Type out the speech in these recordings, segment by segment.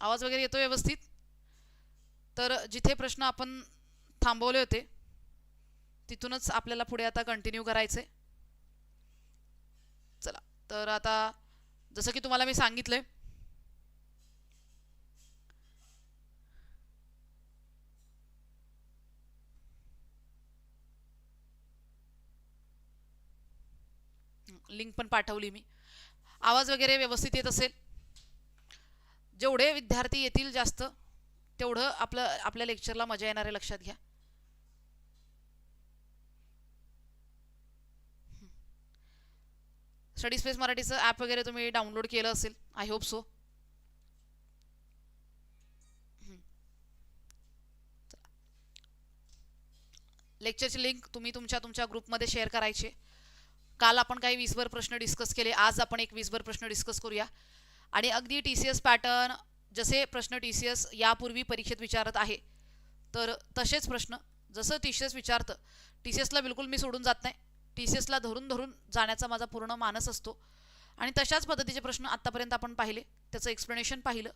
आवाज वगैरे येतो व्यवस्थित? तर जिथे प्रश्न आपण थांबवले होते तिथूनच आपल्याला पुढे आता कंटिन्यू करायचे चला तर आता जसं की तुम्हाला मी सांगितलंय लिंक पण पाठवली मी. आवाज वगैरे व्यवस्थित येत असेल जेवढे विद्यार्थी येतील जास्त तेवढं आपलं आपल्या लेक्चरला मजा येणार आहे लक्षात घ्या. स्टडी स्पेस मराठीचं ॲप वगैरे तुम्ही डाउनलोड केलं असेल आय होप सो लेक्चरची लिंक तुम्ही तुमच्या तुमच्या ग्रुपमध्ये शेअर करायचे. काल आपण काही वीसभर प्रश्न डिस्कस केले आज आपण एक वीसभर प्रश्न डिस्कस करूया. आणि अगदी टी सी एस पॅटर्न जसे प्रश्न टी सी एस यापूर्वी परीक्षेत विचारत आहे तर तसेच प्रश्न जसं टी सी एस विचारतं टी सी एसला बिलकुल मी सोडून जात नाही. टी सी एसला धरून धरून जाण्याचा माझा पूर्ण मानस असतो. आणि तशाच पद्धतीचे प्रश्न आत्तापर्यंत आपण पाहिले त्याचं एक्सप्लेनेशन पाहिलं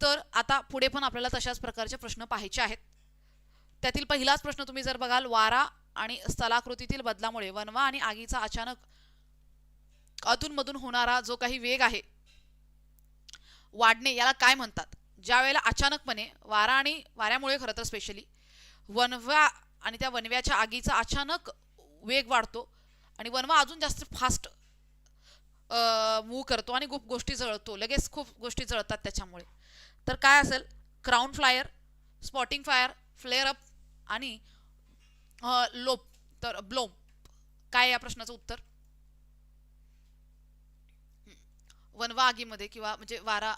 तर आता पुढे पण आपल्याला तशाच प्रकारचे प्रश्न पाहायचे आहेत. त्यातील पहिलाच प्रश्न तुम्ही जर बघाल वारा आणि स्थलाकृतीतील बदलामुळे वनवा आणि आगीचा अचानक अधूनमधून होणारा जो काही वेग आहे वाढणे याला काय म्हणतात? ज्या वेळेला अचानकपणे वारा आणि वाऱ्यामुळे खरं तर स्पेशली वनव्या आणि त्या वनव्याच्या आगीचा अचानक वेग वाढतो आणि वनवा अजून जास्त फास्ट मूव करतो आणि खूप गोष्टी जळतो. लगेच खूप गोष्टी जळतात त्याच्यामुळे. तर काय असेल? Crown flyer spotting fire flare up आणि लोप. तर ब्लोम काय या प्रश्नाचं उत्तर? वनवा आगीमध्ये किंवा म्हणजे वारा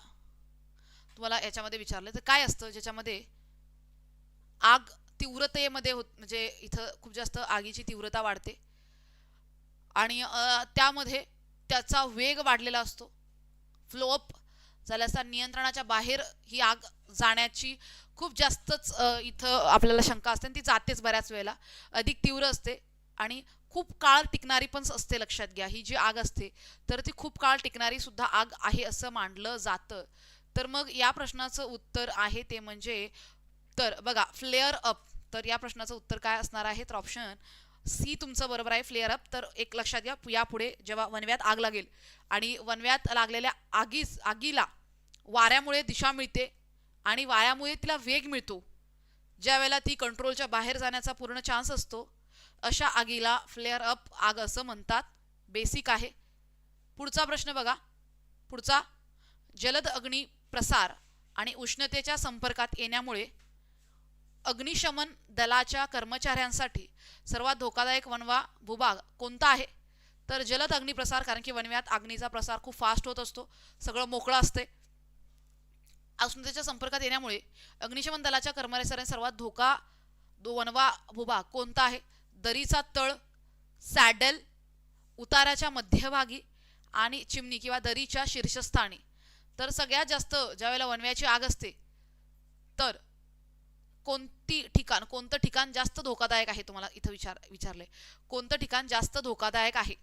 तुम्हाला याच्यामध्ये विचारलं तर काय असतं ज्याच्यामध्ये आग तीव्रतेमध्ये होत म्हणजे इथं खूप जास्त आगीची तीव्रता वाढते. आणि त्यामध्ये त्याचा वेग वाढलेला असतो. फ्लोअप झाल्याचा नियंत्रणाच्या बाहेर ही आग जाण्याची खूप जास्तच इथं आपल्याला शंका असते आणि ती जातेच बऱ्याच वेळेला. अधिक तीव्र असते आणि खूप काळ टिकणारी पण असते लक्षात घ्या. ही जी आग असते तर ती खूप काळ टिकणारी सुद्धा आग आहे असं मानलं जातं. तर मग या प्रश्नाचं उत्तर आहे ते म्हणजे तर बघा फ्लेअर अप तर या प्रश्नाचं उत्तर काय असणार आहे? तर ऑप्शन सी तुमचं बरोबर आहे फ्लेअर अप तर एक लक्षात घ्या यापुढे जेव्हा वनव्यात आग लागेल आणि वनव्यात लागलेल्या आगीस आगीला वाऱ्यामुळे दिशा मिळते आणि वाऱ्यामुळे तिला वेग मिळतो. ज्या वेळेला ती कंट्रोलच्या बाहेर जाण्याचा पूर्ण चान्स असतो अशा आगीला फ्लेअर अप आग असं म्हणतात. बेसिक आहे. पुढचा प्रश्न बघा. पुढचा. जलद अग्नी प्रसार आणि उष्णतेच्या संपर्कात येण्यामुळे अग्निशमन दलाच्या कर्मचाऱ्यांसाठी सर्वात धोकादायक वनवा भूभाग कोणता आहे? तर जलद अग्निप्रसार कारण की वनव्यात अग्नीचा प्रसार खूप फास्ट होत असतो. सगळं मोकळं असते. उष्णतेच्या संपर्कात येण्यामुळे अग्निशमन दलाच्या कर्मचाऱ्यांना सर्वात धोका वनवा भूभाग कोणता आहे? दरीचा तळ सॅडल उताराच्या मध्यभागी आणि चिमणी किंवा दरीच्या शीर्षस्थानी. तर सगळ्यात जास्त ज्यावेळेला वनव्याची आग असते तर कोणती ठिकाण कोणतं ठिकाण जास्त धोकादायक आहे तुम्हाला इथं विचार विचारलंय? कोणतं ठिकाण जास्त धोकादायक आहे?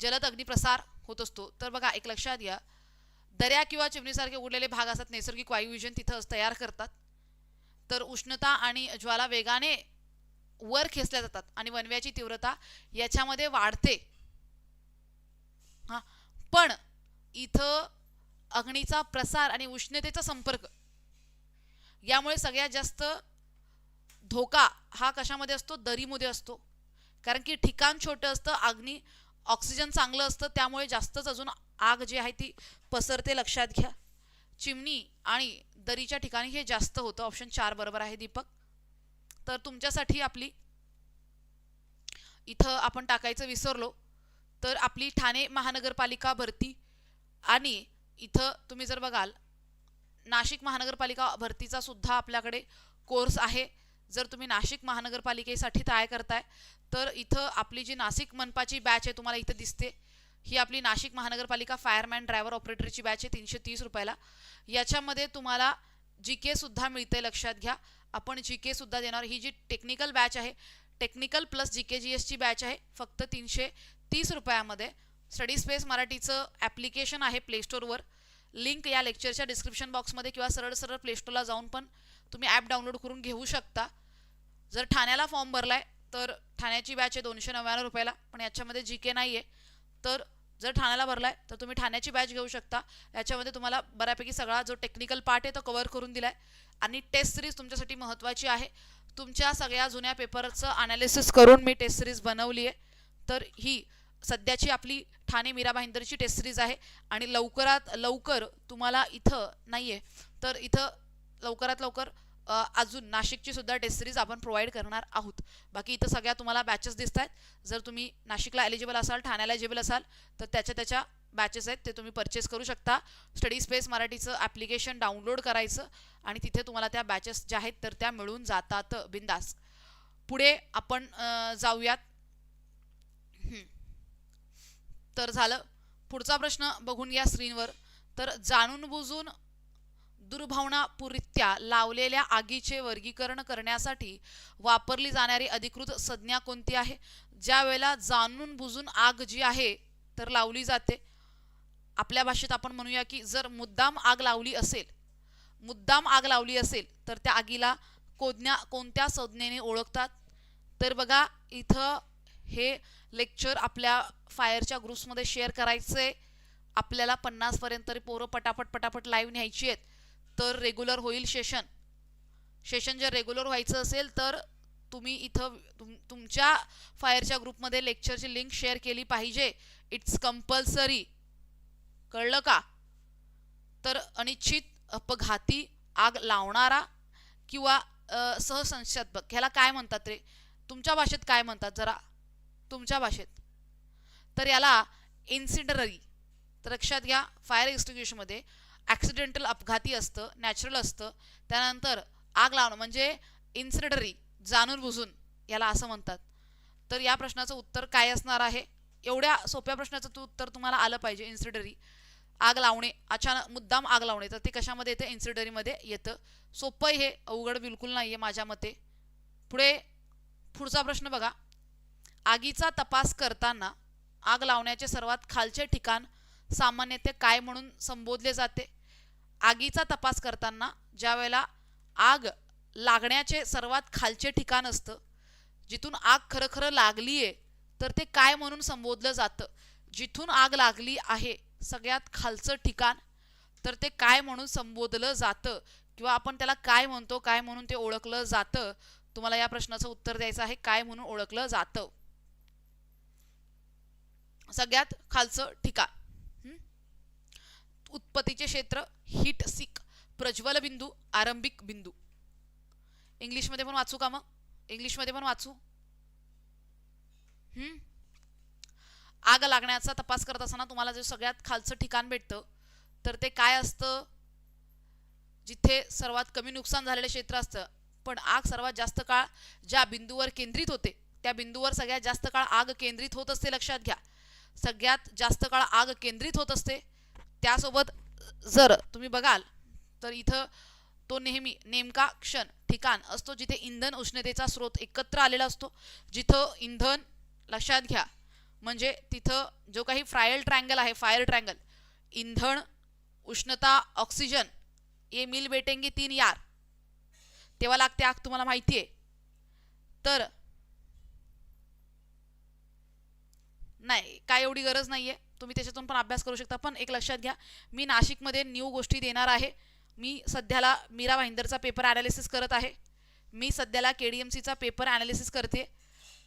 जलद अग्निप्रसार होत असतो. तर बघा एक लक्षात घ्या. दर्या किंवा चिमणीसारखे उडलेले भाग असतात नैसर्गिक वायुविजन तिथं तयार करतात. तर उष्णता आणि ज्वाला वेगाने वर खेचल्या जातात आणि वनव्याची तीव्रता याच्यामध्ये वाढते. हा. पण इथं अग्नीचा प्रसार आणि उष्णतेचा संपर्क यामुळे सगळ्यात जास्त धोका हा कशामध्ये असतो? दरीमध्ये असतो. कारण की ठिकाण छोटं असतं अग्नी ऑक्सिजन चांगलं असतं त्यामुळे जास्तच अजून आग जी आहे ती पसरते लक्षात घ्या. चिमणी आणि दरीच्या ठिकाणी हे जास्त होतं. ऑप्शन चार बरोबर आहे दीपक. तर तुमच्यासाठी आपली इथं आपण टाकायचं विसरलो. तर आपली ठाणे महानगरपालिका भरती आणि इथं तुम्ही जर बघाल नाशिक महानगरपालिका भरतीचा सुद्धा आपल्याकडे कोर्स आहे. जर तुम्ही नाशिक महानगरपालिकेसाठी तयार करताय तर इथं आपली जी नाशिक मनपाची बॅच आहे तुम्हाला इथं दिसते. ही आपली नाशिक महानगरपालिका फायरमॅन ड्रायव्हर ऑपरेटरची बॅच आहे तीनशे तीस रुपयाला. याच्यामध्ये तुम्हाला जी के सुद्धा मिळते लक्षात घ्या. आपण जी के सुद्धा देणार. ही जी टेक्निकल बॅच आहे technical plus G K G एसची बॅच आहे फक्त तीनशे तीस रुपयामध्ये. स्टडी स्पेस मराठीचं ॲप्लिकेशन आहे प्लेस्टोरवर लिंक या लेक्चरच्या डिस्क्रिप्शन बॉक्समध्ये किंवा सरळ सरळ प्लेस्टोरला जाऊन पण तुम्ही ॲप डाउनलोड करून घेऊ शकता. जर ठाण्याला फॉर्म भरला आहे तर ठाण्याची बॅच आहे दोनशे नव्याण्णव रुपयाला पण याच्यामध्ये जी के नाही आहे तर जर ठाण्याला भरलाय तर तुम्ही ठाण्याची बॅच घेऊ शकता. याच्यामध्ये तुम्हाला बऱ्यापैकी सगळा जो टेक्निकल पार्ट आहे तो कव्हर करून दिलाय. आणि टेस्ट सिरीज तुमच्यासाठी महत्त्वाची आहे. तुमच्या सगळ्या जुन्या पेपरचं अनालिसिस करून मी टेस्ट सिरीज बनवली आहे तर ही सध्याची आपली ठाणे मीरा भाईंदरची टेस्ट सिरीज आहे. आणि लवकरात लवकर तुम्हाला इथं नाही आहे तर इथं लवकरात लवकर अजून नाशिकची सुद्धा टेस्ट सिरीज आपण प्रोव्हाइड करणार आहोत. बाकी इथं सगळ्या तुम्हाला बॅचेस दिसत आहेत. जर तुम्ही नाशिकला एलिजिबल असाल ठाण्याला एलिजिबल असाल तर त्याच्या त्याच्या बॅचेस आहेत ते तुम्ही परचेस करू शकता. स्टडी स्पेस मराठीचं ॲप्लिकेशन डाउनलोड करायचं आणि तिथे तुम्हाला त्या बॅचेस ज्या आहेत तर त्या मिळून जातात. बिंदास. पुढे आपण जाऊयात. तर झालं. पुढचा प्रश्न बघून या स्क्रीनवर तर जाणून बुजून दुर्भावनापूरित्या लावलेल्या आगीचे वर्गीकरण करण्यासाठी वापरली जाणारी अधिकृत संज्ञा कोणती आहे? ज्या वेळेला जाणून बुजून आग जी आहे तर लावली जाते. आपल्या भाषेत आपण म्हणूया की जर मुद्दाम आग लावली असेल मुद्दाम आग लावली असेल तर त्या आगीला कोज्ञा कोणत्या संज्ञेने ओळखतात? तर बघा इथं हे लेक्चर आपल्या फायरच्या ग्रुप्समध्ये शेअर करायचे आपल्याला पन्नासपर्यंत तरी पोरं पटापट पटापट लाईव्ह न्यायची आहेत. तर रेग्युलर होईल सेशन सेशन जर रेग्युलर व्हायचं असेल तर तुम्ही इथं तुम तुमच्या फायरच्या ग्रुपमध्ये लेक्चरची लिंक शेअर केली पाहिजे. इट्स कंपल्सरी कळलं का? तर अनिश्चित अपघाती आग लावणारा किंवा सहसंस्थात्मक ह्याला काय म्हणतात रे? तुमच्या भाषेत काय म्हणतात जरा? तुमच्या भाषेत. तर याला इन्सिडररी तर लक्षात घ्या फायर एक्स्टिग्युशनमध्ये ॲक्सिडेंटल अपघाती असतं नॅचरल असतं त्यानंतर आग लावणं म्हणजे इन्सिडरी जाणून बुजून याला असं म्हणतात. तर या प्रश्नाचं उत्तर काय असणार आहे? एवढ्या सोप्या प्रश्नाचं तू उत्तर तुम्हाला आलं पाहिजे इन्सिडरी आग लावणे अचानक मुद्दाम आग लावणे तर ते कशामध्ये येतं? इन्सिडरीमध्ये येतं. सोपं हे अवघड बिलकुल नाही आहे माझ्या मते. पुढे पुढचा प्रश्न बघा. आगीचा तपास करताना आग लावण्याचे सर्वात खालचे ठिकाण सामान्यतः काय म्हणून संबोधले जाते? आगीचा तपास करताना ज्या वेळेला आग लागण्याचे सर्वात खालचे ठिकाण असतं जिथून आग खरं खरं लागली आहे तर ते काय म्हणून संबोधलं जातं? जिथून आग लागली आहे सगळ्यात खालचं ठिकाण तर ते काय म्हणून संबोधलं जातं? किंवा आपण त्याला काय म्हणतो काय म्हणून ते ओळखलं जातं? तुम्हाला या प्रश्नाचं उत्तर द्यायचं आहे काय म्हणून ओळखलं जातं? सगळ्यात खालचं ठिकाण. उत्पत्तीचे क्षेत्र हिट सिक प्रज्वल बिंदू आरंभिक बिंदू. इंग्लिशमध्ये पण वाचू का मग? इंग्लिशमध्ये पण वाचू. आग लागण्याचा तपास करत असताना तुम्हाला जे सगळ्यात खालचं ठिकाण भेटतं तर ते काय असतं? जिथे सर्वात कमी नुकसान झालेलं क्षेत्र असतं. पण आग सर्वात जास्त काळ ज्या बिंदूवर केंद्रित होते त्या बिंदूवर सगळ्यात जास्त काळ आग केंद्रित होत असते लक्षात घ्या. सगळ्यात जास्त काळ आग केंद्रित होत असते त्यासोबत जर तुम्ही बघाल तर इथं तो नेहमी नेमका क्षण ठिकाण असतो जिथे इंधन उष्णतेचा स्रोत एकत्र आलेला असतो. जिथं इंधन लक्षात घ्या म्हणजे तिथं जो काही फ्रायल ट्रँगल आहे फायर ट्रँगल इंधन उष्णता ऑक्सिजन ये मिल बेटेंगे तीन यार तेव्हा लागते आग तुम्हाला माहिती आहे. तर नाही काय एवढी गरज नाही आहे तुम्ही त्याच्यातून पण अभ्यास करू शकता. पण एक लक्षात घ्या मी नाशिकमध्ये न्यू गोष्टी देणार आहे. मी सध्याला मीरा भाईंदरचा पेपर ॲनालिसिस करत आहे. मी सध्याला के डी एम सीचा पेपर ॲनालिसिस करते.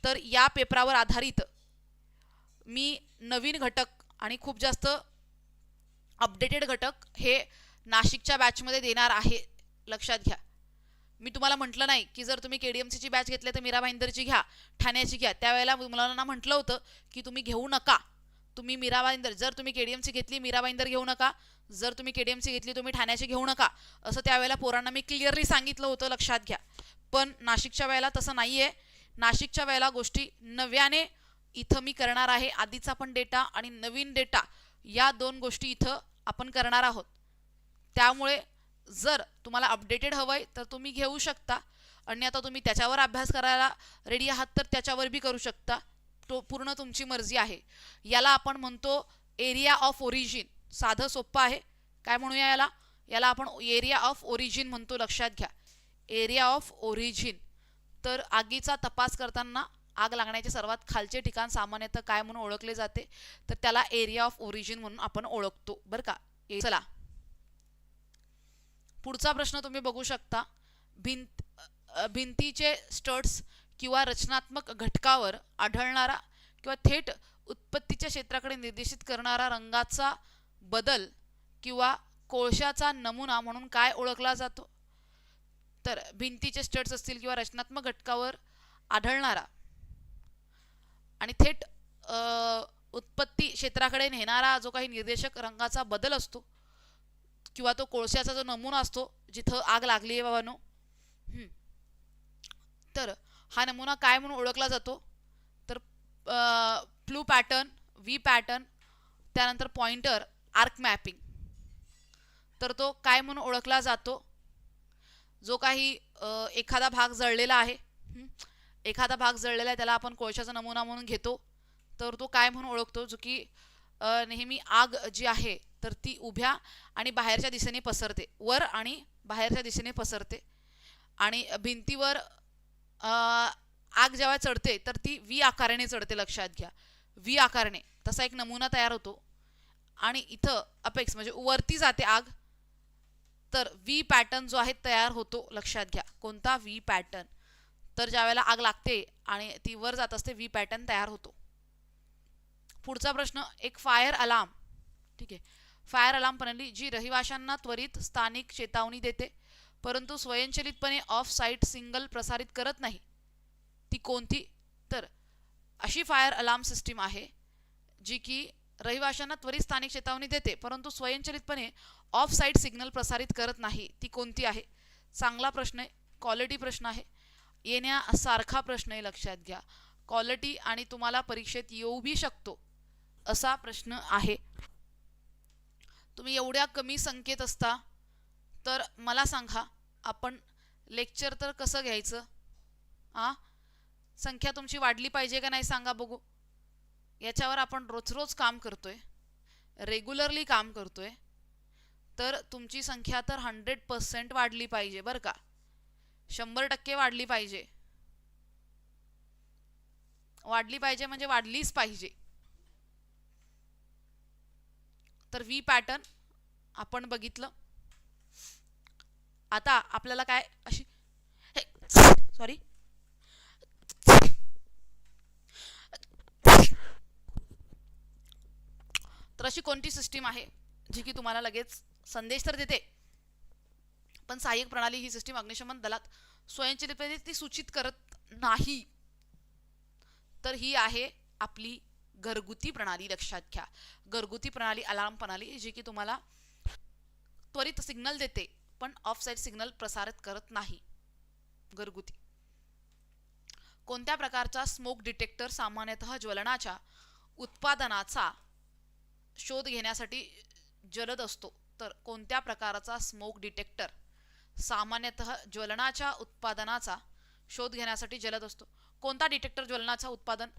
तर या पेपरावर आधारित मी नवीन घटक आणि खूप जास्त अपडेटेड घटक हे नाशिकच्या बॅचमध्ये देणार आहे. लक्षात घ्या. मी तुम्हाला म्हटलं नाही की जर तुम्ही के डी एम सीची बॅच घेतली तर मीरा भाईंदरची घ्या ठाण्याची घ्या. त्यावेळेला मुलांना म्हटलं होतं की तुम्ही घेऊ नका. तुम्ही मीरा भाईंदर जर तुम्ही के डी एम सी घेतली मीरा भाईंदर घेऊ नका. जर तुम्ही के डी एम सी घेतली तुम्ही ठाण्याची घेऊ नका. असं त्यावेळेला पोरांना मी क्लिअरली सांगितलं होतं लक्षात घ्या. पण नाशिकच्या वेळेला तसं नाही आहे नाशिकच्या वेळेला गोष्टी नव्याने इथं मी करणार आहे. आधीचा पण डेटा आणि नवीन डेटा या दोन गोष्टी इथं आपण करणार आहोत. त्यामुळे जर तुम्हाला अपडेटेड हवं आहे तर तुम्ही घेऊ शकता. आणि आता तुम्ही त्याच्यावर अभ्यास करायला रेडी आहात तर त्याच्यावर बी करू शकता. तो पूर्ण तुमची मर्जी आहे. याला आपण म्हणतो एरिया ऑफ ओरिजिन साधं सोपं आहे. काय म्हणूया याला? याला आपण एरिया ऑफ ओरिजिन म्हणतो लक्षात घ्या. एरिया ऑफ ओरिजिन तर आगीचा तपास करताना आग लागण्याचे सर्वात खालचे ठिकाण सामान्यतः काय म्हणून ओळखले जाते? तर त्याला एरिया ऑफ ओरिजिन म्हणून आपण ओळखतो. बरं का? चला. पुढचा प्रश्न तुम्ही बघू शकता. भिंत भिंतीचे स्टड्स किंवा रचनात्मक घटकावर आढळणारा किंवा थेट उत्पत्तीच्या क्षेत्राकडे निर्देशित करणारा रंगाचा बदल किंवा कोळशाचा नमुना म्हणून काय ओळखला जातो? तर भिंतीचे स्टड्स असतील किंवा रचनात्मक घटकावर आढळणारा आणि थेट उत्पत्ती क्षेत्राकडे नेणारा जो काही निर्देशक रंगाचा बदल असतो किंवा तो कोळशाचा जो नमुना असतो जिथं आग लागली आहे बाबानो तर हा नमुना काय म्हणून ओळखला जातो? तर फ्लू पॅटर्न व्ही पॅटर्न त्यानंतर पॉइंटर आर्क मॅपिंग. तर तो काय म्हणून ओळखला जातो? जो काही एखादा भाग जळलेला आहे एखादा भाग जळलेला आहे त्याला आपण कोळशाचा नमुना म्हणून घेतो. तर तो काय म्हणून ओळखतो? जो की नेहमी आग जी आहे तर ती उभ्या आणि बाहेरच्या दिशेने पसरते. वर आणि बाहेरच्या दिशेने पसरते. आणि भिंतीवर आग जेव्हा चढते तर ती व्ही आकाराने चढते लक्षात घ्या. व्ही आकाराने. तसा एक नमुना तयार होतो. आणि इथं अपेक्स म्हणजे वरती जाते आग तर व्ही पॅटर्न जो आहे तयार होतो लक्षात घ्या. कोणता व्ही पॅटर्न? तर ज्यावेळेला आग लागते आणि ती वर जात असते व्ही पॅटर्न तयार होतो. पुढचा प्रश्न एक फायर अलार्म. ठीक आहे. फायर अलार्म प्रणाली जी रहिवाशांना त्वरित स्थानिक चेतावणी देते. परंतु स्वयंचलितपणे ऑफ साईट सिंगल प्रसारित करत नाही. ती कोणती? तर अशी फायर अलार्म सिस्टीम आहे जी की रहिवाशांना त्वरित स्थानिक चेतावणी देते परंतु स्वयंचलितपणे ऑफ साईट सिग्नल प्रसारित करत नाही. ती कोणती आहे? चांगला प्रश्न आहे क्वालिटी प्रश्न आहे. येण्यासारखा प्रश्न आहे लक्षात घ्या. क्वालिटी आणि तुम्हाला परीक्षेत येऊ बी शकतो असा प्रश्न आहे. तुम्ही एवढ्या कमी संख्येत असता तर मला सांगा आपण लेक्चर तर कसं घ्यायचं? आ? संख्या तुमची वाढली पाहिजे का नाही सांगा बघू. याच्यावर आपण रोज रोज काम करतोय. रेग्युलरली काम करतोय. तर तुमची संख्या तर हंड्रेड पर्सेंट वाढली पाहिजे बरं का. शंभर टक्के वाढली पाहिजे. वाढली पाहिजे म्हणजे वाढलीच पाहिजे. तर व्ही पॅटर्न आपण बघितलं. आता आपल्याला काय अशी सॉरी तर अशी कोणती सिस्टीम आहे जी की तुम्हाला लगेच संदेश तर देते पण सहाय्यक प्रणाली ही सिस्टीम अग्निशमन दलात स्वयंचलितपणे म्हणजे ती सूचित करत नाही. तर ही आहे आपली घरगुती प्रणाली लक्षात घ्या. घरगुती प्रणाली अलार्म प्रणाली जी की तुम्हाला त्वरित सिग्नल देते. पण ऑफसाईड सिग्नल प्रसारित करत नाही. घरगुती. कोणत्या प्रकारचा स्मोक डिटेक्टर सामान्यतः ज्वलनाच्या उत्पादनाचा शोध घेण्यासाठी जलद असतो? तर कोणत्या प्रकारचा स्मोक डिटेक्टर सामान्यतः ज्वलनाच्या उत्पादनाचा शोध घेण्यासाठी जलद असतो? कोणता डिटेक्टर ज्वलनाचा उत्पादन?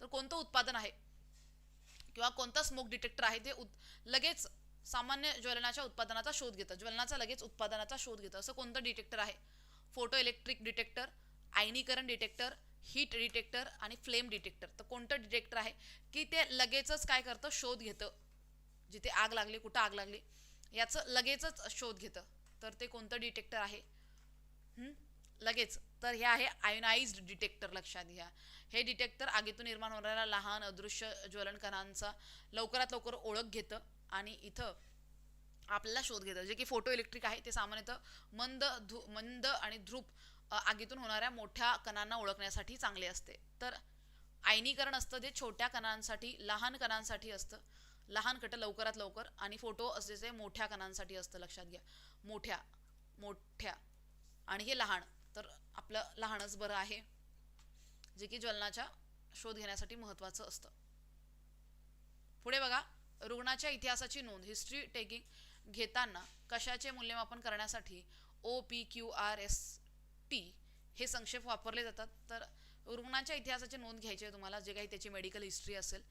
तर कोणतं उत्पादन आहे? किंवा कोणता स्मोक डिटेक्टर आहे? ते लगेच सामान्य ज्वलनाच्या उत्पादनाचा शोध घेतं. ज्वलनाचा लगेच उत्पादनाचा शोध घेतं. असं कोणतं डिटेक्टर आहे? फोटो इलेक्ट्रिक डिटेक्टर आयनीकरण डिटेक्टर हीट डिटेक्टर आणि फ्लेम डिटेक्टर. तर कोणतं डिटेक्टर आहे? की ते लगेचच काय करतं? शोध घेतं. जिथे आग लागली कुठं आग लागली याचं लगेचच शोध घेतं. तर ते कोणतं डिटेक्टर आहे? लगेच. तर हे आहे आयोनाइज्ड डिटेक्टर लक्षात घ्या. हे डिटेक्टर आगीतून निर्माण होणाऱ्या लहान अदृश्य ज्वलन कणांचा लवकरात लवकर ओळख घेतं. आणि इथं आपल्याला शोध घेतात जे की फोटो इलेक्ट्रिक आहे ते सामान्यतः मंद धु मंद आणि ध्रुप आगीतून होणाऱ्या मोठ्या कणांना ओळखण्यासाठी चांगले असते. तर आयनीकरण असतं जे छोट्या कणांसाठी लहान कणांसाठी असतं. लहान कट लवकरात लवकर आणि फोटो असे जे मोठ्या कणांसाठी असतं लक्षात घ्या. मोठ्या मोठ्या आणि हे लहान. तर आपलं लहानच बरं आहे. जे की ज्वलनाच्या शोध घेण्यासाठी महत्त्वाचं असतं. पुढे बघा. रुग्णाच्या इतिहासाची नोंद हिस्ट्री टेकिंग घेताना कशाचे मूल्यमापन करण्यासाठी O P Q R S T हे संक्षेप वापरले जातात. तर रुग्णाच्या इतिहासाची नोंद घ्यायची आहे तुम्हाला जे काही त्याची मेडिकल हिस्ट्री असेल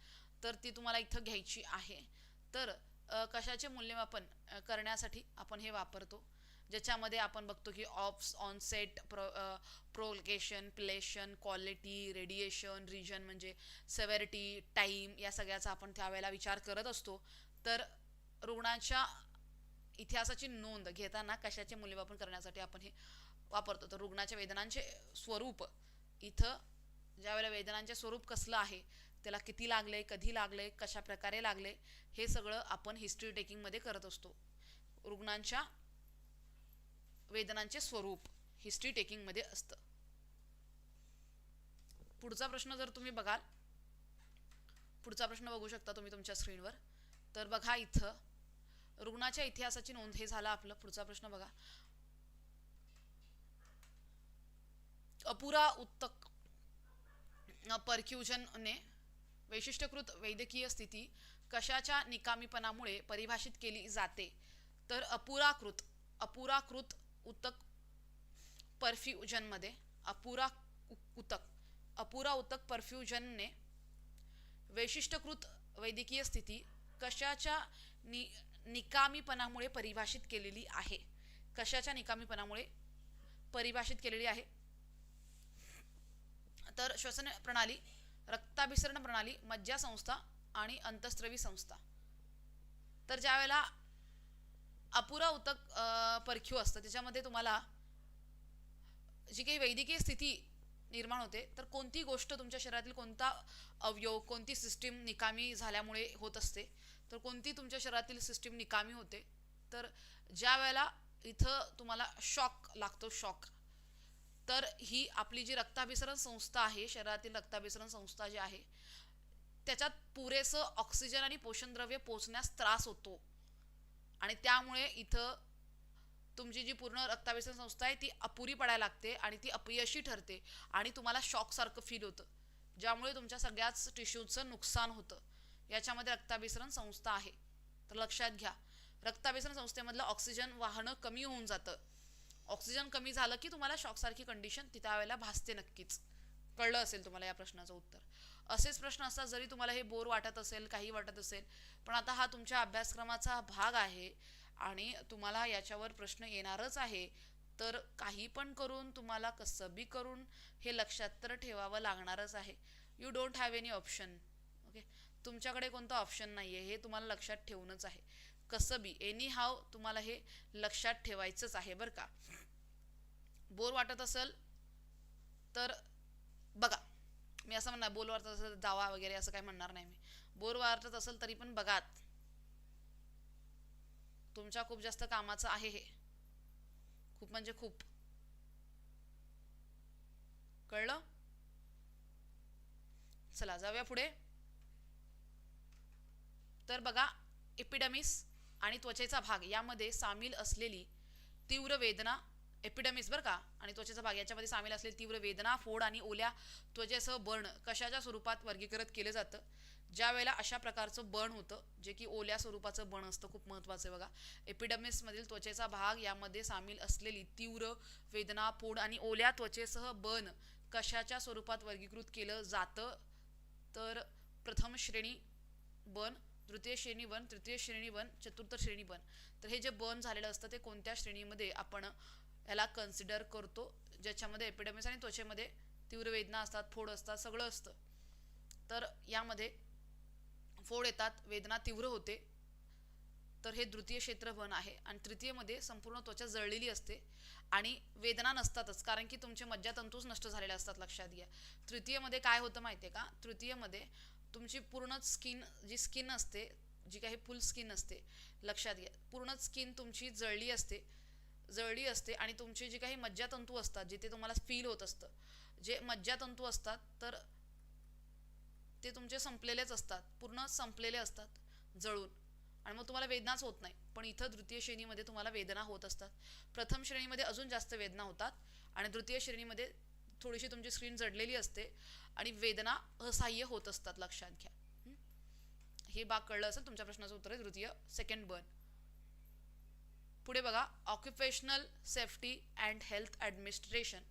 तर ती तुम्हाला इथं घ्यायची आहे. तर कशाचे मूल्यमापन करण्यासाठी आपण हे वापरतो. ज्याच्यामध्ये आपण बघतो की ops onset pro provocation palliation quality radiation region म्हणजे सेवेरिटी टाईम या सगळ्याचा आपण त्यावेळेला विचार करत असतो. तर रुग्णाच्या इतिहासाची नोंद घेताना कशाचे मूल्यमापन करण्यासाठी आपण हे वापरतो? तर रुग्णाच्या वेदनांचे स्वरूप इथं ज्यावेळेला वेदनांचे स्वरूप कसलं आहे त्याला किती लागले कधी लागले कशा प्रकारे लागले हे सगळं आपण हिस्ट्री टेकिंगमध्ये करत असतो. रुग्णांच्या वेदनांचे स्वरूप हिस्ट्री टेकिंगमध्ये असतं. पुढचा प्रश्न जर तुम्ही बघाल पुढचा प्रश्न बघू शकता तुम्ही तुमच्या स्क्रीनवर तर बघा इथं रुग्णाच्या इतिहासाची नोंद हे झालं आपलं पुढचा प्रश्न बघा. अपुरा उत्तक परक्युजनने वैशिष्ट्यकृत वैद्यकीय स्थिती कशाच्या निकामीपणामुळे परिभाषित केली जाते? तर अपुराकृत अपुराकृत उतक परफ्युजनमध्ये अपुरा उतक अपुरा उतक परफ्युजनने वैशिष्ट्यकृत वैद्यकीय स्थिती कशाच्या नि निकामीपणामुळे परिभाषित केलेली आहे? कशाच्या निकामीपणामुळे परिभाषित केलेली आहे? तर श्वसन प्रणाली रक्ताभिसरण प्रणाली मज्जा संस्था आणि अंतस्त्रवी संस्था. तर ज्या वेळेला अपुरा उतक परख्यू असतं. त्याच्यामध्ये तुम्हाला जी काही वैद्यकीय स्थिती निर्माण होते तर कोणती गोष्ट तुमच्या शरीरातील कोणता अवयव कोणती सिस्टीम निकामी झाल्यामुळे होत असते तर कोणती तुमच्या शरीरातील सिस्टीम निकामी होते तर ज्या वेळेला इथं तुम्हाला शॉक लागतो शॉक तर ही आपली जी रक्ताभिसरण संस्था आहे शरीरातील रक्ताभिसरण संस्था जी आहे त्याच्यात पुरेसं ऑक्सिजन आणि पोषणद्रव्य पोचण्यास त्रास होतो. आणि त्यामुळे इथं तुमची जी पूर्ण रक्ताभिसरण संस्था आहे ती अपुरी पडायला लागते आणि ती अपयशी ठरते आणि तुम्हाला शॉकसारखं फील होतं. ज्यामुळे तुमच्या सगळ्याच टिश्यूचं नुकसान होतं. याच्यामध्ये रक्ताभिसरण संस्था आहे. तर लक्षात घ्या. रक्ताभिसरण संस्थेमधलं ऑक्सिजन वाहनं कमी होऊन जातं. ऑक्सिजन कमी झालं की तुम्हाला शॉकसारखी कंडिशन ती त्यावेळेला भासते नक्कीच. कळलं असेल तुम्हाला या प्रश्नाचं उत्तर? असेच प्रश्न असतात जरी तुम्हाला हे बोर वाटत असेल काही वाटत असेल पण आता हा तुमच्या अभ्यासक्रमाचा भाग आहे आणि तुम्हाला याच्यावर प्रश्न येणारच आहे तर काही पण करून तुम्हाला कसं बी करून हे लक्षात तर ठेवावं लागणारच आहे. You don't have any option okay तुमच्याकडे कोणतं ऑप्शन नाही आहे हे तुम्हाला लक्षात ठेवूनच आहे. कसं बी एनी हाव तुम्हाला हे लक्षात ठेवायचंच आहे बरं का. बोर वाटत असेल तर बघा मी असं म्हणणार बोर वाटत असेल जावा वगैरे असं काही म्हणणार नाही मी. बोर वाटत असेल तरी पण बघात. तुमच्या खूप जास्त कामाचं आहे हे. खूप म्हणजे खूप. कळलं? चला जाऊया पुढे. तर बघा एपिडमिस आणि त्वचेचा भाग यामध्ये सामील असलेली तीव्र वेदना एपिडमिस बरं का? आणि त्वचेचा भाग याच्यामध्ये सामील असलेली तीव्र वेदना फोड आणि ओल्या त्वचेसह बर्न कशाच्या स्वरूपात वर्गीकृत केलं जातं? ज्या वेळेला अशा प्रकारचं बर्न होतं जे की ओल्या स्वरूपाचं बर्न असतं खूप महत्त्वाचं आहे बघा. एपिडमिसमधील त्वचेचा भाग यामध्ये सामील असलेली तीव्र वेदना फोड आणि ओल्या त्वचेसह बर्न कशाच्या स्वरूपात वर्गीकृत केलं जातं? तर प्रथम श्रेणी बन तृतीय श्रेणी वन तृतीय श्रेणी वन चतुर्थ श्रेणी वन तर हे जे बर्न झालेलं असतं ते कोणत्या श्रेणीमध्ये आपण याला कन्सिडर करतो. ज्याच्यामध्ये एपिडेमिक्स आणि त्वचेमध्ये तीव्र वेदना असतात फोड असतात सगळं असतं. तर यामध्ये फोड येतात वेदना तीव्र होते. तर हे द्वितीय क्षेत्र वन आहे. आणि तृतीयमध्ये संपूर्ण त्वचा जळलेली असते. आणि वेदना नसतातच कारण की तुमचे मज्जातंतूच नष्ट झालेले असतात लक्षात घ्या. तृतीयमध्ये काय होतं माहिती आहे का? तृतीयमध्ये तुमची पूर्णच स्किन जी स्किन असते जी काही फुल स्किन असते लक्षात घ्या. पूर्णच स्किन तुमची जळली असते. जळली असते आणि तुमची जी काही मज्जातंतू असतात जिथे तुम्हाला फील होत असतं जे मज्जातंतू असतात तर ते तुमचे संपलेलेच असतात पूर्ण संपलेले असतात जळून. आणि मग तुम्हाला वेदनाच होत नाही. पण इथं द्वितीय श्रेणीमध्ये तुम्हाला वेदना होत असतात. प्रथम श्रेणीमध्ये अजून जास्त वेदना होतात आणि तृतीय श्रेणीमध्ये थोडीशी तुमची स्क्रीन जडलेली असते आणि वेदना असहाय्य होत असतात लक्षात घ्या. हे? बाग कळलं असेल तुमच्या प्रश्नाचं उत्तर आहे तृतीय सेकंड बर्न पुढे बघा occupational safety and health administration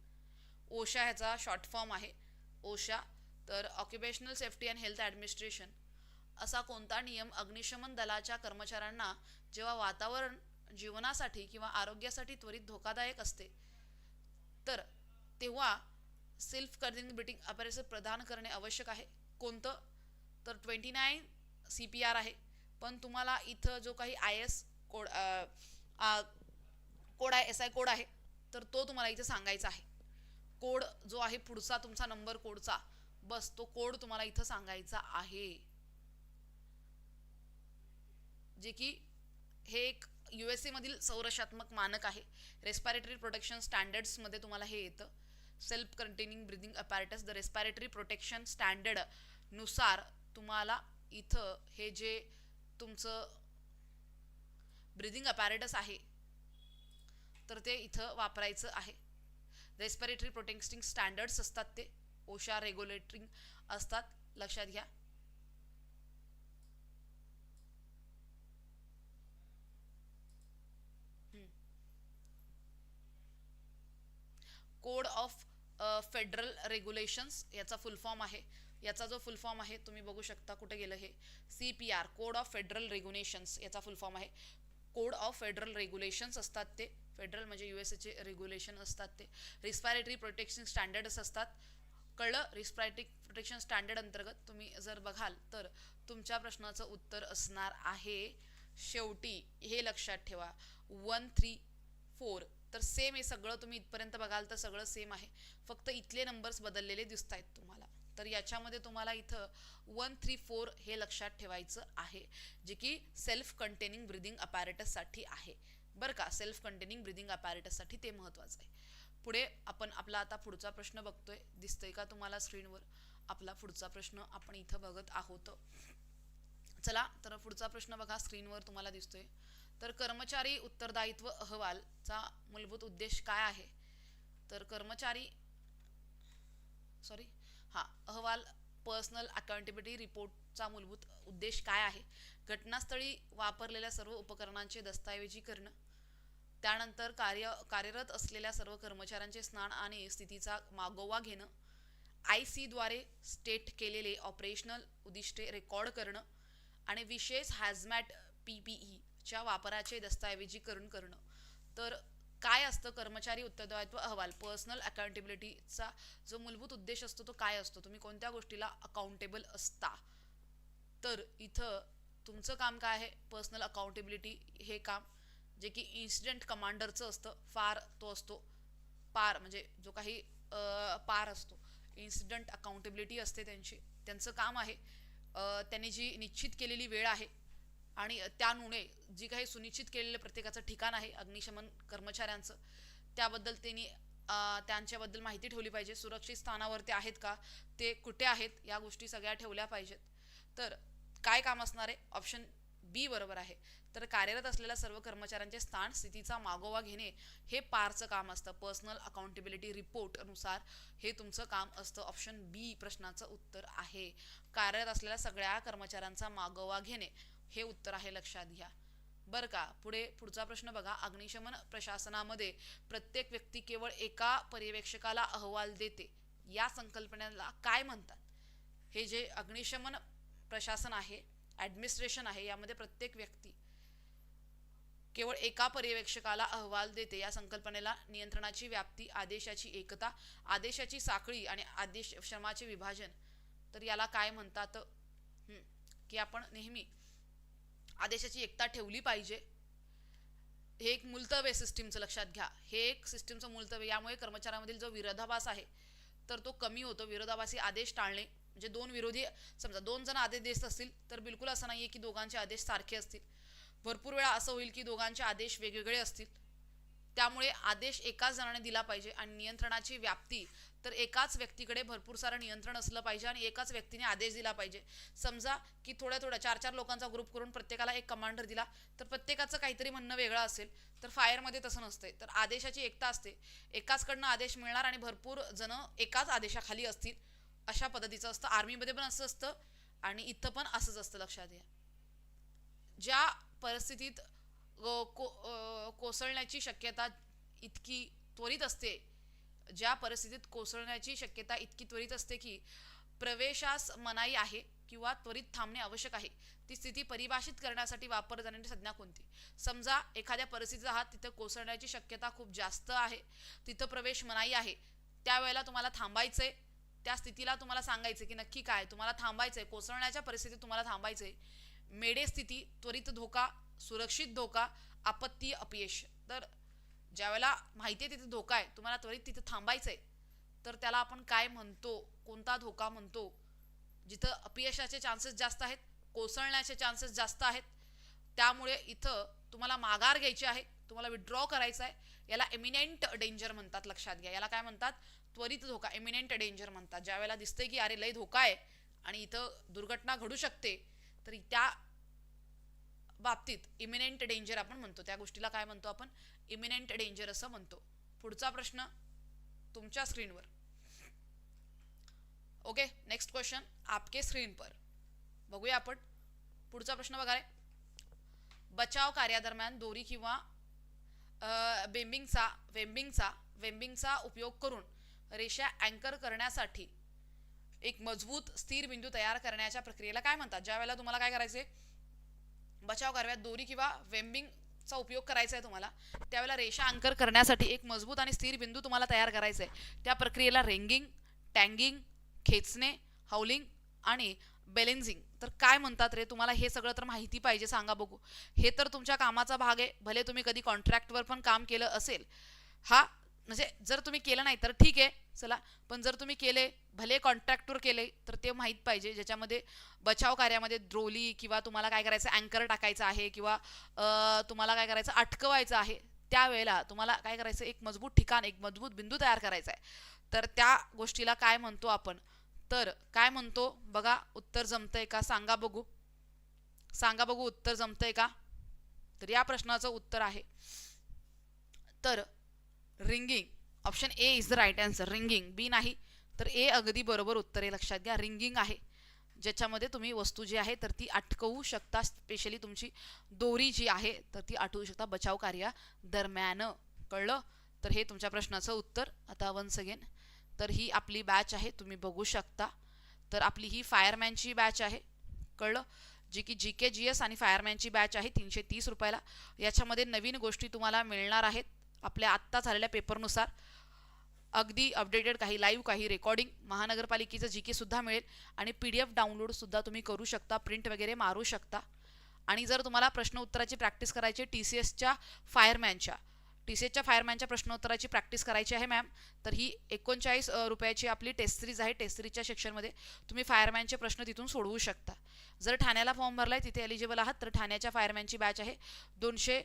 OSHA ह्याचा शॉर्ट फॉर्म आहे. ओशा तर occupational safety and health administration असा कोणता नियम अग्निशमन दलाच्या कर्मचाऱ्यांना जेव्हा वातावरण जीवनासाठी किंवा आरोग्यासाठी त्वरित धोकादायक असते तर तेव्हा सेल्फ कर्दिंग ब्रिटिंग अपॅरेस प्रदान करणे आवश्यक आहे. कोणतं? तर twenty nine C P R आहे. पण तुम्हाला इथं जो काही आय एस कोड कोड आहे एस आय कोड आहे तर तो तुम्हाला इथे सांगायचा आहे. कोड जो आहे पुढचा तुमचा नंबर कोडचा बस तो कोड तुम्हाला इथं सांगायचा आहे. जे की हे एक यू एस मधील संरक्षात्मक मानक आहे. रेस्पायरेटरी प्रोटेक्शन स्टँडर्ड्समध्ये तुम्हाला हे येतं. Self containing breathing apparatus the respiratory protection स्टँडर्डनुसार तुम्हाला इथं हे जे तुमचं ब्रिदिंग अपॅरेटस आहे. तर ते इथं वापरायचं आहे. रेस्पिरेटरी प्रोटेक्टिंग स्टँडर्ड्स असतात ते. ओशा रेग्युलेटरिंग असतात. लक्षात घ्या. कोड ऑफ फेडरल रेग्युलेशन्स याचा फुल फॉर्म आहे. याचा जो फुल फॉर्म आहे तुम्ही बघू शकता कुठे गेलं हे. C P R code of federal regulations याचा फुल फॉर्म आहे. कोड ऑफ फेडरल रेग्युलेशन्स असतात ते. फेडरल म्हणजे यू एस एचे रेग्युलेशन असतात ते. रिस्पायरेटरी प्रोटेक्शन स्टँडर्ड्स असतात. कळलं? रिस्पायरेटरी प्रोटेक्शन स्टँडर्ड अंतर्गत तुम्ही जर बघाल तर तुमच्या प्रश्नाचं उत्तर असणार आहे शेवटी. हे लक्षात ठेवा. One three four. तर सेम हे सगळं तुम्ही इथपर्यंत बघाल तर सगळं सेम आहे. फक्त इथले नंबर्स बदललेले दिसत आहेत तुम्हाला. तर याच्यामध्ये तुम्हाला इथं वन थ्री फोर हे लक्षात ठेवायचं आहे जे की सेल्फ कंटेनिंग ब्रिदिंग अपॅरेटससाठी आहे. बरं का? सेल्फ कंटेनिंग ब्रिदिंग अपॅरेटससाठी ते महत्त्वाचं आहे. पुढे आपण आपला आता पुढचा प्रश्न बघतोय. दिसतोय का तुम्हाला स्क्रीनवर? आपला पुढचा प्रश्न आपण इथं बघत आहोत. चला तर पुढचा प्रश्न बघा स्क्रीनवर तुम्हाला दिसतोय. तर कर्मचारी उत्तरदायित्व अहवालचा मूलभूत उद्देश काय आहे? तर कर्मचारी सॉरी अहवाल पर्सनल अकाउंटेबिलिटी रिपोर्टचा मूलभूत उद्देश काय आहे? घटनास्थळी वापरलेल्या सर्व उपकरणांचे दस्तऐवजीकरण त्यानंतर कार्य कार्यरत असलेल्या सर्व कर्मचाऱ्यांचे स्नान आणि स्थितीचा मागोवा घेणं आय सीद्वारे स्टेट केलेले ऑपरेशनल उद्दिष्टे रेकॉर्ड करणं आणि विशेष हॅझमॅट पी पी ईच्या वापराचे दस्तऐवजीकरण करणं. तर काय असतं कर्मचारी उत्तरदायित्व अहवाल पर्सनल अकाउंटेबिलिटीचा जो मूलभूत उद्देश असतो तो काय असतो? तुम्ही कोणत्या गोष्टीला अकाउंटेबल असता? तर इथं तुमचं काम काय आहे? पर्सनल अकाउंटेबिलिटी हे काम जे की इन्सिडेंट कमांडरचं असतं. फार तो असतो. पार म्हणजे जो काही पार असतो. इन्सिडंट अकाउंटेबिलिटी असते त्यांची. त्यांचं काम आहे. त्यांनी जी निश्चित केलेली वेळ आहे आणि त्यामुळे जी काही सुनिश्चित केलेलं प्रत्येकाचं ठिकाण आहे अग्निशमन कर्मचाऱ्यांचं त्याबद्दल त्यांनी त्यांच्याबद्दल माहिती ठेवली पाहिजे. सुरक्षित स्थानावर ते आहेत का? ते कुठे आहेत? या गोष्टी सगळ्या ठेवल्या पाहिजेत. तर काय काम असणार आहे? ऑप्शन बी बरोबर आहे. तर कार्यरत असलेल्या सर्व कर्मचाऱ्यांचे स्थान स्थितीचा मागोवा घेणे हे पारचं काम असतं. पर्सनल अकाउंटेबिलिटी रिपोर्टनुसार हे तुमचं काम असतं. ऑप्शन बी प्रश्नाचं उत्तर आहे. कार्यरत असलेल्या सगळ्या कर्मचाऱ्यांचा मागोवा घेणे. हे उत्तर आहे लक्षात घ्या. बरं का? पुढे पुढचा प्रश्न बघा. अग्निशमन प्रशासनामध्ये प्रत्येक व्यक्ती केवळ एका पर्यवेक्षकाला अहवाल देते. या संकल्पनेला काय म्हणतात? हे जे अग्निशमन प्रशासन आहे ॲडमिनिस्ट्रेशन आहे यामध्ये प्रत्येक व्यक्ती केवळ एका पर्यवेक्षकाला अहवाल देते. या संकल्पनेला नियंत्रणाची व्याप्ती आदेशाची एकता आदेशाची साखळी आणि आदेश श्रमाचे विभाजन. तर याला काय म्हणतात? की आपण नेहमी आदेशाची एकता ठेवली पाहिजे. हे एक मुलतव्य सिस्टीमचं लक्षात घ्या. हे एक सिस्टीमचं मुलतव्य यामुळे कर्मचाऱ्यांमधील जो विरोधाभास आहे तर तो कमी होतो. विरोधाभासी आदेश टाळणे म्हणजे दोन विरोधी समजा दोन जण आदेश देत असतील तर बिलकुल असं नाही आहे की दोघांचे आदेश सारखे असतील. भरपूर वेळा असं होईल की दोघांचे आदेश वेगवेगळे असतील. त्यामुळे आदेश एकाच जणाने दिला पाहिजे आणि नियंत्रणाची व्याप्ती तर एकाच व्यक्तीकडे भरपूर सारं नियंत्रण असलं पाहिजे आणि एकाच व्यक्तीने आदेश दिला पाहिजे. समजा की थोड्या थोड्या चार चार लोकांचा ग्रुप करून प्रत्येकाला एक कमांडर दिला तर प्रत्येकाचं काहीतरी म्हणणं वेगळं असेल. तर फायरमध्ये तसं नसते. तर आदेशाची एकता असते. एकाचकडनं आदेश मिळणार आणि भरपूर जणं एकाच आदेशाखाली असतील अशा पद्धतीचं असतं. आर्मीमध्ये पण असं असतं आणि इथं पण असंच असतं लक्षात घ्या. ज्या परिस्थितीत को कोसळण्याची शक्यता इतकी त्वरित असते. ज्या परिस्थितीत कोसळण्याची शक्यता इतकी त्वरित असते की प्रवेशास मनाई आहे किंवा त्वरित थांबणे आवश्यक आहे ती स्थिती परिभाषित करण्यासाठी वापर जाणारी संज्ञा कोणती? समजा एखाद्या परिस्थितीत आहात तिथं कोसळण्याची शक्यता खूप जास्त आहे तिथं प्रवेश मनाई आहे त्यावेळेला तुम्हाला थांबायचं आहे त्या स्थितीला तुम्हाला सांगायचं की नक्की काय? तुम्हाला थांबायचं आहे कोसळण्याच्या परिस्थितीत तुम्हाला थांबायचंय. मेडे स्थिती त्वरित धोका सुरक्षित धोका आपत्ती अपयश. तर ज्यावेळेला माहिती आहे तिथे धोका आहे तुम्हाला त्वरित तिथे आहे तर त्याला आपण काय म्हणतो कोणता धोका म्हणतो जिथं अपयशाचे चान्सेस जास्त आहेत कोसळण्याचे चान्सेस जास्त आहेत त्यामुळे इथं तुम्हाला माघार घ्यायची आहे तुम्हाला विड्रॉ करायचं आहे याला एमिनेंट डेंजर म्हणतात लक्षात घ्या. याला काय म्हणतात? त्वरित धोका एमिनेंट डेंजर म्हणतात. ज्यावेळेला दिसतंय की अरे लय धोका आहे आणि इथं दुर्घटना घडू शकते तर त्या बाबतीत इमिनेंट डेंजर आपण म्हणतो. त्या गोष्टीला काय म्हणतो आपण? इमिनेंट डेंजर असं म्हणतो. पुढचा प्रश्न तुमच्या स्क्रीनवर ओके नेक्स्ट क्वेश्चन आपके स्क्रीन पर. बघूया आपण. पुढचा प्रश्न बघा रे. बचाव कार्यादरम्यान दोरी किंवा बेंबिंगचा वेम्बिंगचा वेम्बिंगचा उपयोग करून रेषा अँकर करण्यासाठी एक मजबूत स्थिर बिंदू तयार करण्याच्या प्रक्रियेला काय म्हणतात? ज्या वेळेला तुम्हाला काय करायचे बचाव कार्यात दोरी किंवा वेम्बिंगचा उपयोग करायचा आहे तुम्हाला. त्यावेळेला रेषा अंकर करण्यासाठी एक मजबूत आणि स्थिर बिंदू तुम्हाला तयार करायचा आहे. त्या प्रक्रियेला रेंगिंग टँगिंग खेचणे हाऊलिंग आणि बॅलेन्सिंग तर काय म्हणतात रे? तुम्हाला हे सगळं तर माहिती पाहिजे सांगा बघू. हे तर तुमच्या कामाचा भाग आहे. भले तुम्ही कधी कॉन्ट्रॅक्टवर पण काम केलं असेल. हा म्हणजे जर तुम्ही केलं नाही तर ठीक आहे चला. पण जर तुम्ही केले भले कॉन्ट्रॅक्टवर केले तर ते माहीत पाहिजे ज्याच्यामध्ये बचाव कार्यामध्ये द्रोली किंवा तुम्हाला काय करायचं अँकर टाकायचं आहे किंवा तुम्हाला काय करायचं अटकवायचं आहे त्यावेळेला तुम्हाला काय करायचं एक मजबूत ठिकाण एक मजबूत बिंदू तयार करायचा आहे. तर त्या गोष्टीला काय म्हणतो आपण? तर काय म्हणतो? बघा उत्तर जमतंय का? सांगा बघू. सांगा बघू उत्तर जमतंय का? तर या प्रश्नाचं उत्तर आहे. तर ringing option A is the right answer ringing B नाही तर ए अगदी बरोबर उत्तर आहे. लक्षात घ्या रिंगिंग आहे. ज्याच्यामध्ये तुम्ही वस्तू जी आहे तर ती अटकवू शकता. स्पेशली तुमची दोरी जी आहे तर ती आठवू शकता बचाव कार्या दरम्यान. कळलं? तर हे तुमच्या प्रश्नाचं उत्तर. आता वन्स अगेन तर ही आपली बॅच आहे तुम्ही बघू शकता. तर आपली ही फायरमॅनची बॅच आहे. कळलं? जी की जी के जी एस आणि फायरमॅनची बॅच आहे तीनशे तीस रुपयाला. याच्यामध्ये नवीन गोष्टी तुम्हाला मिळणार आहेत. आपल्या आत्ता झालेल्या पेपरनुसार अगदी अपडेटेड काही लाईव्ह काही रेकॉर्डिंग महानगरपालिकेचं जी के सुद्धा मिळेल आणि पी डी एफ डाउनलोडसुद्धा तुम्ही करू शकता प्रिंट वगैरे मारू शकता. आणि जर तुम्हाला प्रश्न उत्तराची प्रॅक्टिस करायची टी सी एसच्या फायरमॅनच्या टी सी एसच्या फायरमॅनच्या प्रश्नोत्तराची प्रॅक्टिस करायची आहे मॅम तर ही एकोणचाळीस रुपयाची आपली टेस्ट सिरीज आहे. टेस्ट सिरीजच्या सेक्शनमध्ये तुम्ही फायरमॅनचे प्रश्न तिथून सोडवू शकता. जर ठाण्याला फॉर्म भरला आहे तिथे एलिजिबल आहात तर ठाण्याच्या फायरमॅनची बॅच आहे दोनशे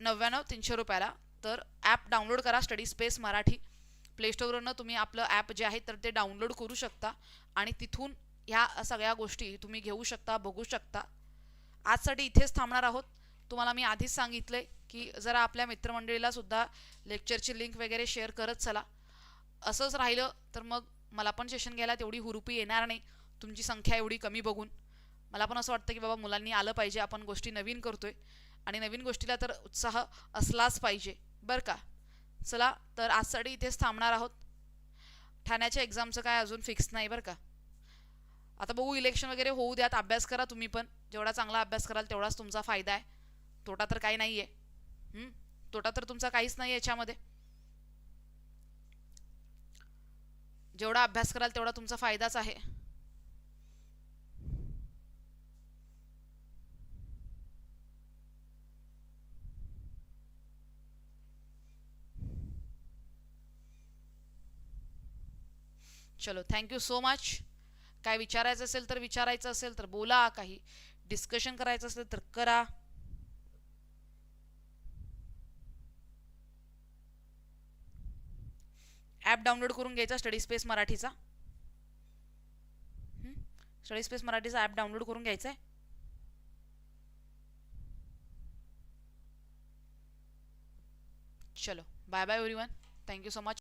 नव्याण्णव तीनशे रुपयाला. तर ॲप डाउनलोड करा स्टडी स्पेस मराठी. प्लेस्टोरवरनं तुम्ही आपलं ॲप जे आहे तर ते डाउनलोड करू शकता. आणि तिथून ह्या सगळ्या गोष्टी तुम्ही घेऊ शकता बघू शकता. आजसाठी इथेच थांबणार आहोत. तुम्हाला मी आधीच सांगितलंय की जरा आपल्या मित्रमंडळीला सुद्धा लेक्चरची लिंक वगैरे शेअर करत चला. असंच राहिलं तर मग मला पण सेशन घ्यायला तेवढी हुरुपी येणार नाही. तुमची संख्या एवढी कमी बघून. मला पण असं वाटतं की बाबा मुलांनी आलं पाहिजे आपण गोष्टी नवीन करतोय. आणि नवीन गोष्टीला तर उत्साह असलाच पाहिजे. बरं का. चला तर आजसाठी इथेच थांबणार आहोत. ठाण्याच्या एक्झामचं काय अजून फिक्स नाही बरं का. आता बघू इलेक्शन वगैरे होऊ द्यात अभ्यास करा तुम्ही पण. जेवढा चांगला अभ्यास कराल तेवढाच तुमचा फायदा आहे. तोटा तर काही नाही आहे तोटा तर तुमचा काहीच नाही आहे याच्यामध्ये. जेवढा अभ्यास कराल तेवढा तुमचा फायदाच आहे. चलो थँक्यू सो मच काय विचारायचं असेल तर विचारायचं असेल तर बोला काही डिस्कशन करायचं असेल तर करा. ॲप डाउनलोड करून घ्यायचा स्टडी स्पेस मराठीचा. स्टडी स्पेस मराठीचा ॲप डाउनलोड करून घ्यायचा आहे चलो bye bye everyone thank you so much